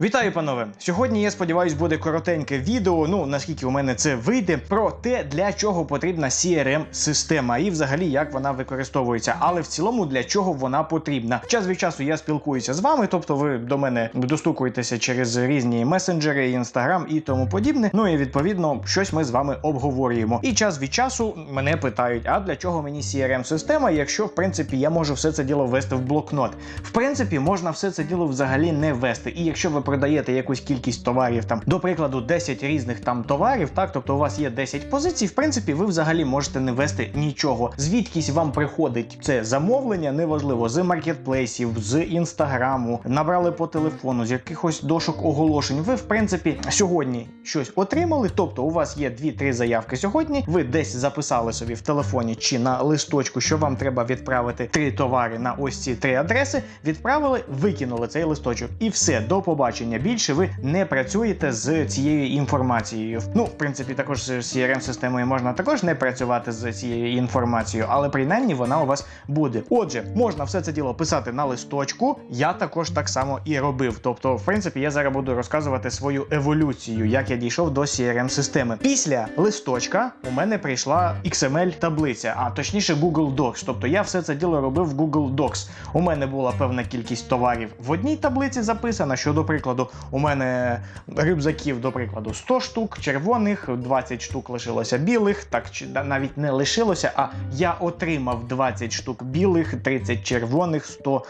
Вітаю, панове! Сьогодні я сподіваюся, буде коротеньке відео. Ну наскільки у мене це вийде, про те, для чого потрібна crm система і взагалі як вона використовується. Але в цілому для чого вона потрібна. Час від часу я спілкуюся з вами, тобто ви до мене достукуєтеся через різні месенджери, інстаграм і тому подібне. Ну і відповідно щось ми з вами обговорюємо. І час від часу мене питають: а для чого мені crm система якщо в принципі я можу все це діло ввести в блокнот? В принципі, можна все це діло взагалі не ввести. І якщо ви продаєте якусь кількість товарів, там, до прикладу, 10 різних там товарів, так, тобто у вас є 10 позицій, в принципі, ви взагалі можете не вести нічого. Звідкись вам приходить це замовлення, неважливо, з маркетплейсів, з інстаграму, набрали по телефону, з якихось дошок оголошень. Ви, в принципі, сьогодні щось отримали. Тобто, у вас є 2-3 заявки сьогодні. Ви десь записали собі в телефоні чи на листочку, що вам треба відправити три товари на ось ці три адреси. Відправили, викинули цей листочок, і все, до побачення. Більше ви не працюєте з цією інформацією. Ну, в принципі, також з crm системою можна також не працювати з цією інформацією, але принаймні вона у вас буде. Отже, можна все це діло писати на листочку. Я також так само і робив. Тобто, в принципі, я зараз буду розказувати свою еволюцію, як я дійшов до crm системи. Після листочка у мене прийшла XML таблиця, а точніше Google Docs. Тобто я все це діло робив в Google Docs. У мене була певна кількість товарів в одній таблиці записана. Що, до прикладу, у мене рюкзаків, до прикладу, 100 штук червоних, 20 штук лишилося білих, так чи навіть не лишилося, а я отримав 20 штук білих, 30 червоних, 100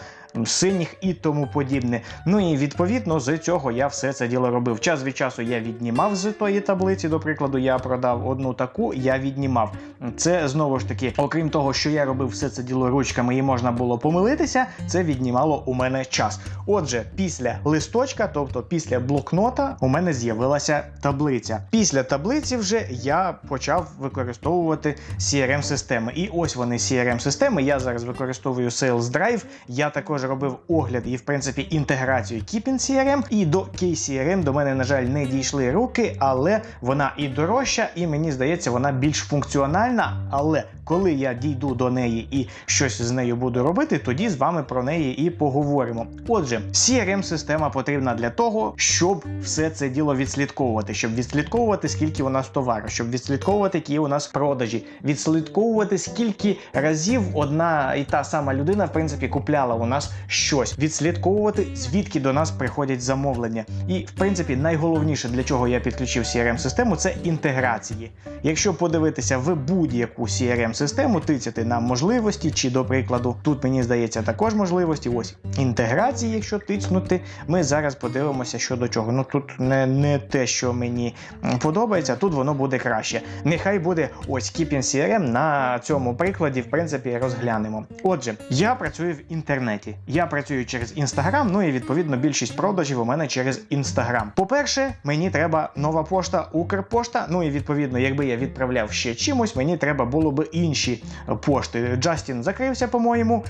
синіх і тому подібне. Ну і відповідно з цього я все це діло робив. Час від часу я віднімав з тої таблиці. До прикладу, я продав одну таку, я віднімав. Це знову ж таки, окрім того, що я робив все це діло ручками і можна було помилитися, це віднімало у мене час. Отже, після листочка, тобто після блокнота, у мене з'явилася таблиця. Після таблиці вже я почав використовувати crm системи І ось вони crm системи Я зараз використовую Sales Drive. Я також робив огляд і, в принципі, інтеграцію Keepin CRM. І до KCRM до мене, на жаль, не дійшли руки, але вона і дорожча, і мені здається, вона більш функціональна. Але коли я дійду до неї і щось з нею буду робити, тоді з вами про неї і поговоримо. Отже, crm система потрібна для того, щоб все це діло відслідковувати, щоб відслідковувати, скільки у нас товару, щоб відслідковувати, які у нас продажі, відслідковувати, скільки разів одна і та сама людина, в принципі, купляла у нас щось, відслідковувати, звідки до нас приходять замовлення. І, в принципі, найголовніше, для чого я підключив crm систему це інтеграції. Якщо подивитися в будь-яку crm систему тицяти на можливості, чи, до прикладу, тут мені здається також можливості. Ось інтеграції, якщо тицнути, ми зараз подивимося, що до чого. Ну тут не, не те, що мені подобається, тут воно буде краще. Нехай буде ось Keepin CRM на цьому прикладі, в принципі, розглянемо. Отже, я працюю в інтернеті. Я працюю через інстаграм, ну і відповідно більшість продажів у мене через інстаграм. По-перше, мені треба нова пошта, Укрпошта. Ну і відповідно, якби я відправляв ще чимось, мені треба було би інші пошти. Джастін закрився, по-моєму.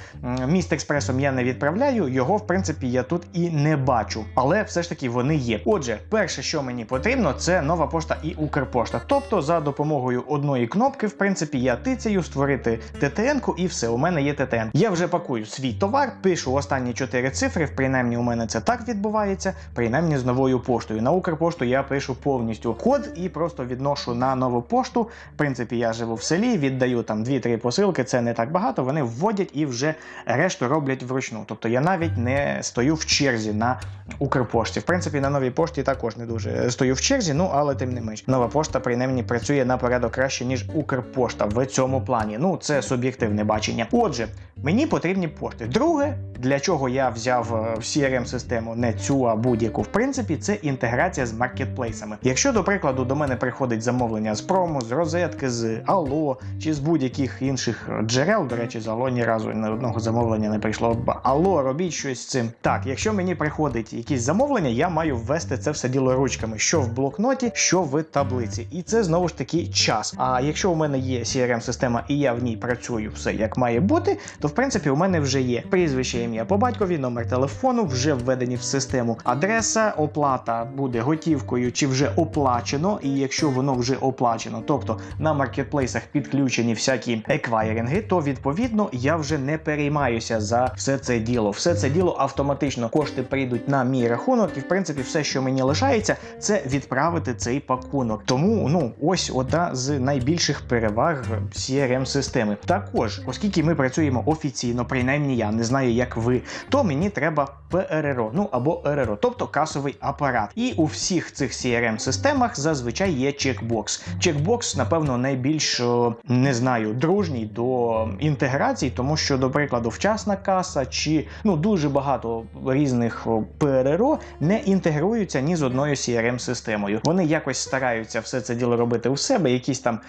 Міст експресом я не відправляю. Його, в принципі, я тут і не бачу. Але все ж таки вони є. Отже, перше, що мені потрібно, це нова пошта і Укрпошта. Тобто, за допомогою одної кнопки, в принципі, я тицяю створити ТТН-ку і все. У мене є ТТН. Я вже пакую свій товар, пишу останні чотири цифри. Принаймні, у мене це так відбувається. Принаймні з новою поштою. На Укрпошту я пишу повністю код і просто відношу на нову пошту. В принципі, я живу в селі, віддаю там 2-3 посилки. Це не так багато. Вони вводять і вже решту роблять вручну. Тобто я навіть не стою в черзі на Укрпошті. В принципі, на новій пошті також не дуже стою в черзі, ну але тим не менш. Нова пошта принаймні працює на порядок краще, ніж Укрпошта в цьому плані. Ну, це суб'єктивне бачення. Отже, мені потрібні пошти. Друге, для чого я взяв е, в CRM-систему не цю, а будь-яку, в принципі, це інтеграція з маркетплейсами. Якщо, до прикладу, до мене приходить замовлення з промо, з розетки, з Алло чи з будь-яких інших джерел, до речі, з Алло ні разу ні одного замовлення не прийшло. Алло, робіть щось з цим. Так, якщо мені приходить якісь замовлення, я маю ввести це все діло ручками, що в блокноті, що в таблиці. І це знову ж таки час. А якщо у мене є CRM-система і я в ній працюю все як має бути, то в принципі у мене вже є прізвище ім'я по батькові, номер телефону вже введені в систему. Адреса, оплата буде готівкою чи вже оплачено. І якщо воно вже оплачено, тобто на маркетплейсах підключені всякі еквайринги, то відповідно я вже не переймаюся за все це діло. Все це діло автоматично кошти прийдуть на мій рахунок, і в принципі все, що мені лишається, це відправити цей пакунок. Тому ну ось одна з найбільших переваг crm системи. Також, оскільки ми працюємо офіційно, принаймні я не знаю, як ви, то мені треба ПРРО, ну або РРО, тобто касовий апарат. І у всіх цих crm системах зазвичай є чекбокс. Чекбокс, напевно, найбільш не знаю, дружній до інтеграції, тому що, до прикладу, вчасна каса чи ну дуже багато різних ПРРО не інтегруються ні з одною crm системою. Вони якось стараються все це діло робити у себе, якісь там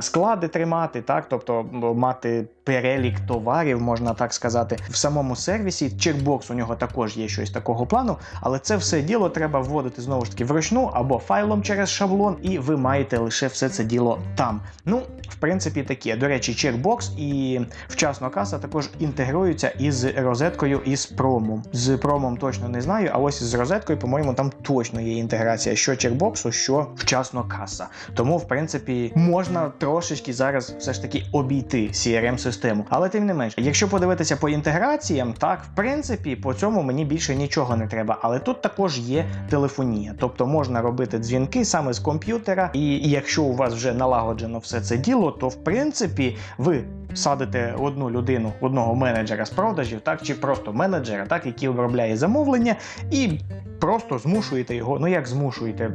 склади тримати, так тобто мати перелік товарів, можна так сказати, в самому сервісі. Чекбокс у нього також є щось такого плану, але це все діло треба вводити знову ж таки вручну або файлом через шаблон, і ви маєте лише все це діло там. Ну, в принципі, таке. До речі, чекбокс і вчасно каса також інтегруються із розеткою із промом. З промом точно не знаю, а ось з розеткою, по-моєму, там точно є інтеграція, що чекбоксу, що вчасно каса. Тому, в принципі, можна трошечки зараз все ж таки обійти crm систему. Але тим не менш, якщо подивитися по інтеграціям, так в принципі по цьому мені більше нічого не треба. Але тут також є телефонія, тобто можна робити дзвінки саме з комп'ютера, і якщо у вас вже налагоджено все це діло, то в принципі ви садите одну людину, одного менеджера з продажів, так чи просто менеджера, так який обробляє замовлення, і просто змушуєте його. Ну як змушуєте,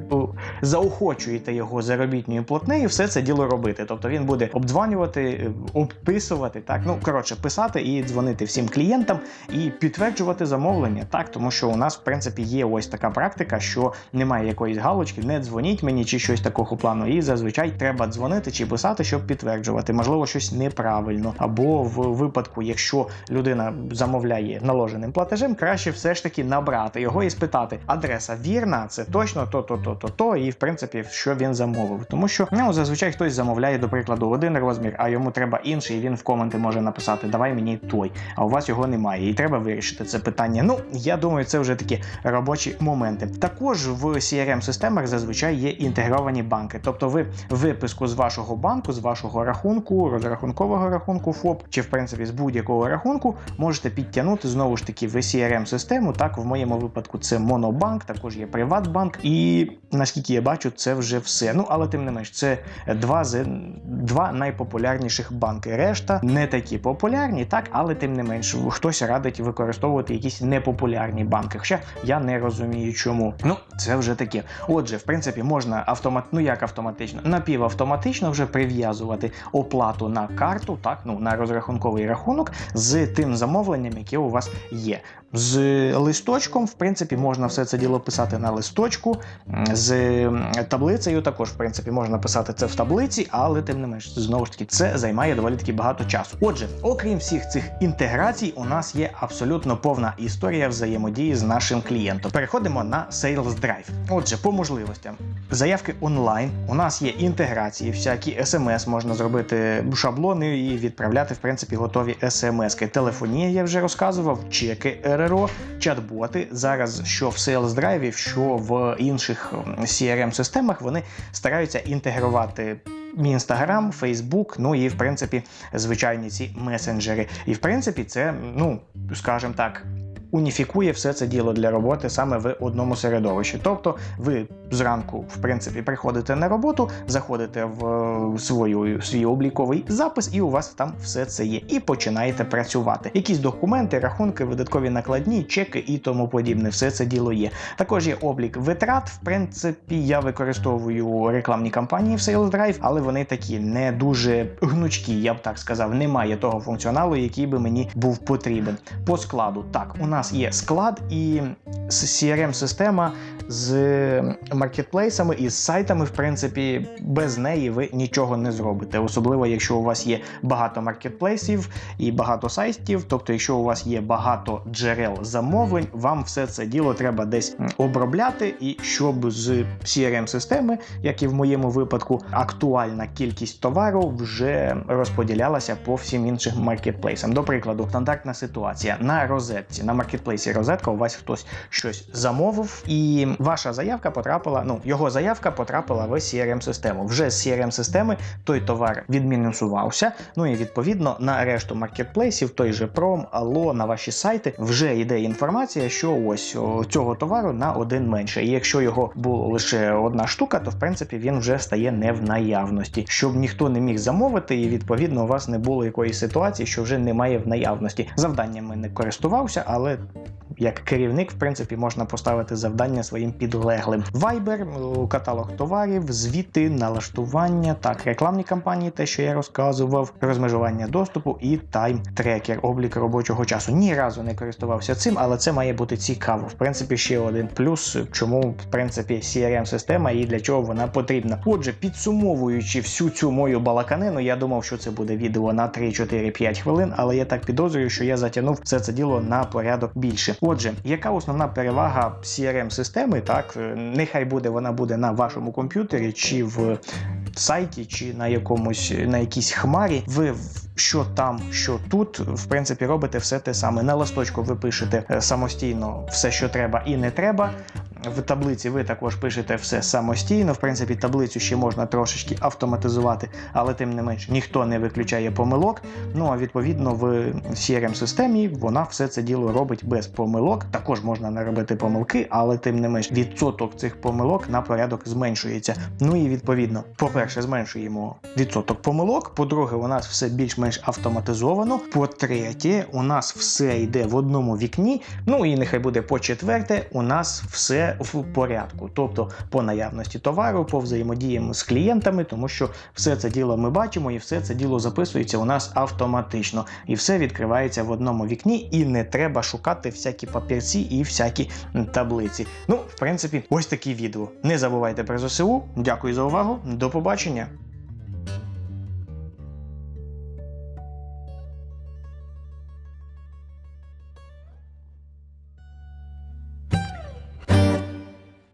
заохочуєте його заробітною платнею, все це діло робити. Тобто він буде обдзванювати, е, обписувати, так ну коротше, писати і дзвонити всім клієнтам і підтверджувати замовлення, так тому що у нас в принципі є ось така практика, що немає якоїсь галочки, не дзвоніть мені чи щось такого плану. І зазвичай треба дзвонити чи писати, щоб підтверджувати. Можливо, щось неправильно, або в випадку, якщо людина замовляє наложеним платежем, краще все ж таки набрати його і спитати, адреса вірна, це точно то, то, то, і в принципі, що він замовив. Тому що ну зазвичай хтось замовляє, до прикладу, один розмір, а йому треба інший. і Він в коменти може написати Давай мені той, а у вас його немає, і треба вирішити це питання. Ну я думаю, це вже такі робочі моменти. Також в crm системах зазвичай є інтегровані банки, тобто ви виписку з вашого банку, з вашого рахунку, розрахункового рахунку ФОП, чи в принципі з будь-якого рахунку можете підтягнути знову ж таки в crm систему. Так, в моєму випадку це Монобанк, також є Приватбанк, і наскільки я бачу, це вже все. Ну але тим не менш, це два з два найпопулярніших банки. Решта не такі популярні, так, але тим не менш, хтось радить використовувати якісь непопулярні банки. Хоча я не розумію, чому. Ну, це вже таке. Отже, в принципі, можна автомат, ну як автоматично, напівавтоматично вже прив'язувати оплату на карту, так, ну на розрахунковий рахунок з тим замовленням, яке у вас є. З листочком, в принципі, можна все це діло писати на листочку. З таблицею також, в принципі, можна писати це в таблиці, але тим не менш, знову ж таки, це займає доволі таки багато часу. Отже, окрім всіх цих інтеграцій, у нас є абсолютно повна історія взаємодії з нашим клієнтом. Переходимо на Sales Drive. Отже, по можливостям. Заявки онлайн. У нас є інтеграції, всякі смс можна зробити шаблони і відправляти, в принципі, готові смс-ки. Телефонія я вже розказував, чеки РРО, чат-боти. Зараз що в Sales Drive, що в інших crm системах вони стараються інтегрувати. Інстаграм, Фейсбук, ну і в принципі звичайні ці месенджери. І в принципі, це, ну скажімо так, уніфікує все це діло для роботи саме в одному середовищі. Тобто, ви зранку, в принципі, приходите на роботу, заходите в свою свій обліковий запис, і у вас там все це є. І починаєте працювати. Якісь документи, рахунки, видаткові накладні, чеки і тому подібне. Все це діло є. Також є облік витрат. В принципі, я використовую рекламні кампанії в Sales Drive, але вони такі не дуже гнучкі, я б так сказав. Немає того функціоналу, який би мені був потрібен. По складу, так, у нас є склад, і crm система з маркетплейсами і з сайтами, в принципі, без неї ви нічого не зробите. Особливо, якщо у вас є багато маркетплейсів і багато сайтів. Тобто, якщо у вас є багато джерел замовлень, вам все це діло треба десь обробляти, і щоб з CRM-системи, як і в моєму випадку, актуальна кількість товару вже розподілялася по всім іншим маркетплейсам. До прикладу, стандартна ситуація на розетці, на маркетплейсі розетка, у вас хтось щось замовив, і ваша заявка потрапила. Ну його заявка потрапила в CRM-систему. Вже з CRM-системи той товар відмінусувався. Ну і відповідно на решту маркетплейсів, той же Пром, Алло, на ваші сайти вже йде інформація, що ось цього товару на один менше. І якщо його було лише одна штука, то в принципі він вже стає не в наявності, щоб ніхто не міг замовити, і відповідно у вас не було якоїсь ситуації, що вже немає в наявності. Завданнями не користувався, але як керівник, в принципі, можна поставити завдання своїм підлеглим. Viber, каталог товарів, звіти, налаштування, так, рекламні кампанії, те, що я розказував, розмежування доступу і тайм-трекер, облік робочого часу. Ні разу не користувався цим, але це має бути цікаво. В принципі, ще один плюс, чому в принципі CRM-система і для чого вона потрібна. Отже, підсумовуючи всю цю мою балаканину, я думав, що це буде відео на 3, 4, 5 хвилин, але я так підозрюю, що я затягнув все це діло на порядок більше. Отже, яка основна перевага CRM-системи? Так, е, нехай буде вона буде на вашому комп'ютері чи в сайті, чи на якомусь на якійсь хмарі. Ви що там, що тут, в принципі, робите все те саме. На листочку ви пишете е, самостійно все, що треба і не треба. В таблиці ви також пишете все самостійно. В принципі, таблицю ще можна трошечки автоматизувати, але тим не менш ніхто не виключає помилок. Ну а відповідно в CRM-системі вона все це діло робить без помилок. Також можна наробити помилки, але тим не менш відсоток цих помилок на порядок зменшується. Ну і відповідно, по-перше, зменшуємо відсоток помилок. По-друге, у нас все більш-менш автоматизовано. По-третє, у нас все йде в одному вікні. Ну і нехай буде по-четверте, у нас все в порядку, тобто по наявності товару, по взаємодіям з клієнтами, тому що все це діло ми бачимо, і все це діло записується у нас автоматично, і все відкривається в одному вікні, і не треба шукати всякі папірці і всякі таблиці. Ну, в принципі, ось такі відео. Не забувайте про ЗСУ. Дякую за увагу. До побачення.